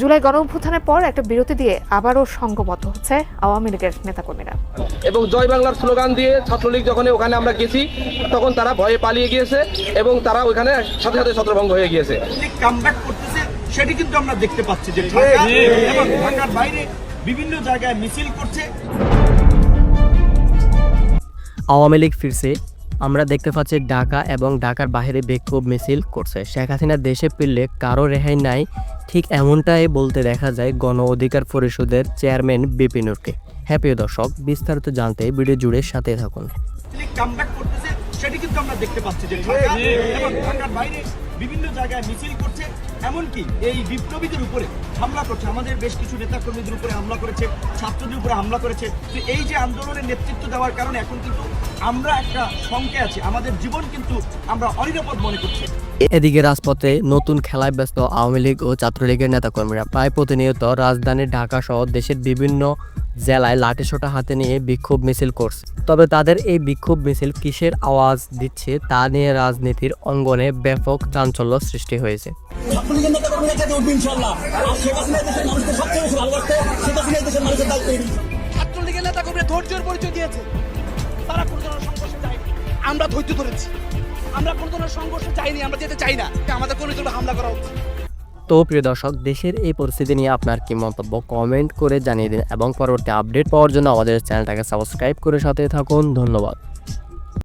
জুলাই গণঅভ্যুত্থানের পর একটা বিরতি দিয়ে আবারও সংঘবদ্ধ হচ্ছে আওয়ামী লীগের নেতাকর্মীরা। এবং জয় বাংলার স্লোগান দিয়ে ছাত্রলীগ যখন ওখানে আমরা গেছি তখন তারা ভয়ে পালিয়ে গিয়েছে এবং তারা ওখানে সাথে সাথে ছত্রভঙ্গ হয়ে গিয়েছে। সেটি কিন্তু আমরা দেখতে পাচ্ছি যে ঢাকার বাইরে বিভিন্ন জায়গায় মিছিল করছে। আওয়ামী লীগ ফিরছে আমরা দেখতে পাচ্ছি ঢাকা এবং ঢাকার বাহিরে বিক্ষোভ মিছিল করছে। শেখ হাসিনা দেশে ফিরলে কারও রেহাই নাই। ঠিক এমনটাই বলতে দেখা যায় গণ অধিকার পরিষদের চেয়ারম্যান বিপিনুরকে হ্যাপি দর্শক, বিস্তারিত জানতে ভিডিও জুড়ে সাথে থাকুন। সেটি কিন্তু আমরা দেখতে পাচ্ছি যে ঢাকার বাইরে বিভিন্ন জায়গায় মিছিল করছে। এমনকি এই বিপ্লবীদের উপরে হামলা করছে। আমাদের বেশ কিছু নেতাকর্মীদের উপরে হামলা করেছে, ছাত্রদের উপরে হামলা করেছে। তো এই যে আন্দোলনের নেতৃত্ব দেওয়ার কারণে এখন কিন্তু আমরা একটা শঙ্কে আছি। আমাদের জীবন কিন্তু আমরা অনিরাপদ মনে করছি। এদিকে রাজপথে নতুন খেলায় ব্যস্ত আওয়ামী লীগ ও ছাত্রলীগের নেতাকর্মীরা প্রায় প্রতিনিয়ত রাজধানী ঢাকা সহ দেশের বিভিন্ন জেলায় লাঠিসোঁটা হাতে নিয়ে বিক্ষোভ মিছিল করছে। তবে তাদের এই বিক্ষোভ মিছিল কিসের আওয়াজ দিচ্ছে তা নিয়ে রাজনীতির অঙ্গনে ব্যাপক চাঞ্চল্য সৃষ্টি হয়েছে। ছাত্রলীগের নেতা কর্মীরা কাজে উঠবে ইনশাল্লাহ আর শেখ হাসিনা দেশের মানুষকে সবচেয়ে বেশি ভালোবাসতে। শেখ হাসিনা দেশের মানুষের দায়িত্ব ছাত্রলীগের নেতা কর্মীরা ধৈর্যের পরিচয় দিয়েছে। তারা কোনো ধরনের সংঘর্ষে যায়নি। আমরা ধৈর্য ধরেছি। আমরা কোনো ধরনের সংঘর্ষে যাইনি আমরা যেতে চাই না। আমাদের কোনো জন্য হামলা করা হচ্ছে তো প্রিয় দর্শক দেশের এই পরিস্থিতি নিয়ে আপনার কি মন্তব্য কমেন্ট করে জানিয়ে দিন এবং পরবর্তী আপডেট পাওয়ার জন্য আমাদের চ্যানেলটাকে সাবস্ক্রাইব করে সাথে থাকুন। ধন্যবাদ।